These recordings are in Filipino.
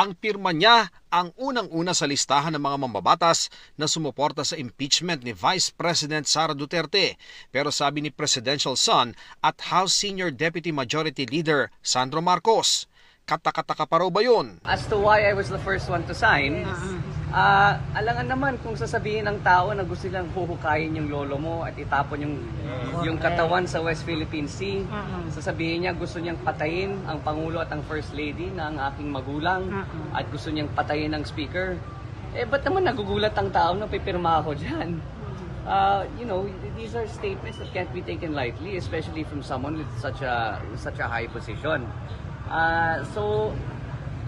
Ang pirma niya ang unang-una sa listahan ng mga mambabatas na sumuporta sa impeachment ni Vice President Sara Duterte. Pero sabi ni Presidential Son at House Senior Deputy Majority Leader Sandro Marcos, katakataka pa raw ba yun? As to why I was the first one to sign, ah alangan naman kung sasabihin ng tao na gusto nilang huhukayin yung lolo mo at itapon yung yung katawan sa West Philippine Sea. Sasabihin niya gusto niyang patayin ang Pangulo at ang First Lady na ang aking magulang at gusto niyang patayin ang speaker. Eh, ba't naman nagugulat ang tao na pipirma ako dyan? Uh, you know, these are statements that can't be taken lightly, especially from someone with such a such a high position. Uh, so,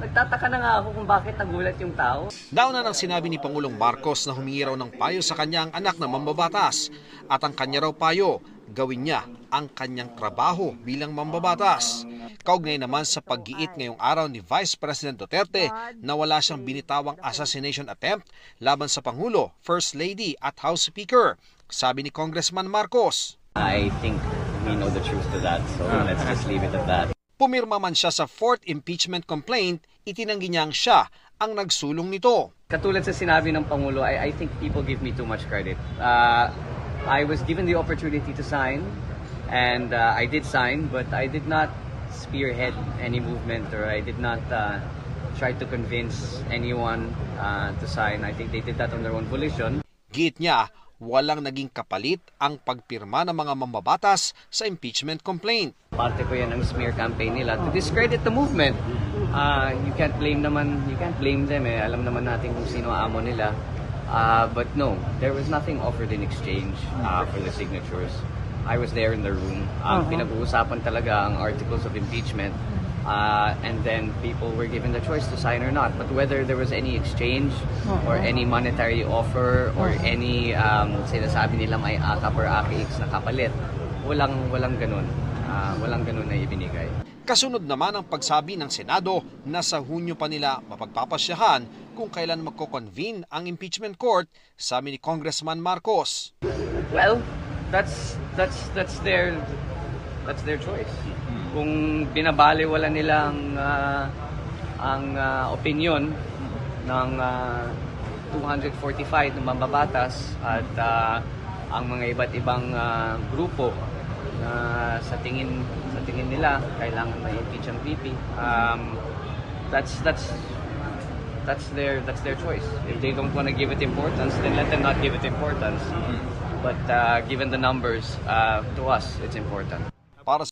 nagtataka na nga ako kung bakit nagulat yung tao. Nauna nang sinabi ni Pangulong Marcos na humingi raw ng payo sa kanyang anak na mambabatas at ang kanya raw payo, gawin niya ang kanyang trabaho bilang mambabatas. Kaugnay naman sa paggiit ngayong araw ni Vice President Duterte na wala siyang binitawang assassination attempt laban sa Pangulo, First Lady at House Speaker. Sabi ni Congressman Marcos, I think we know the truth to that, so let's just leave it at that. Pumirma man siya sa fourth impeachment complaint, itinanggi niyang siya ang nagsulong nito. Katulad sa sinabi ng Pangulo, I, I think people give me too much credit. Uh, I was given the opportunity to sign, and uh, I did sign, but I did not spearhead any movement or I did not uh, try to convince anyone uh, to sign. I think they did that on their own volition. Git niya, walang naging kapalit ang pagpirma ng mga mambabatas sa impeachment complaint. Parte ko yan ng smear campaign nila to discredit the movement. Uh, you can't blame naman, you can't blame them eh. Alam naman natin kung sino ang amo nila. Uh, but no, there was nothing offered in exchange uh, for the signatures. I was there in the room. Ang pinag-uusapan talaga ang articles of impeachment. Uh, and then people were given the choice to sign or not. But whether there was any exchange or any monetary offer or any um, sinasabi nila may akap or akix na kapalit, walang walang ganun. Ah, walang ganun na ibinigay. Kasunod naman ang pagsabi ng Senado na sa Hunyo pa nila mapagpapasyahan kung kailan magko-convene ang impeachment court, sabi ni Congressman Marcos. Well, that's that's that's their that's their choice. Kung binabaliwala nila ang ah, ang ah, opinion ng ah, 245 ng mambabatas at ah, ang mga iba't ibang ah, grupo na sa tingin sa tingin nila kailangan na impeach ang VP. Um, that's that's that's their that's their choice. If they don't want to give it importance, then let them not give it importance. But uh, given the numbers, uh, to us, it's important. Paras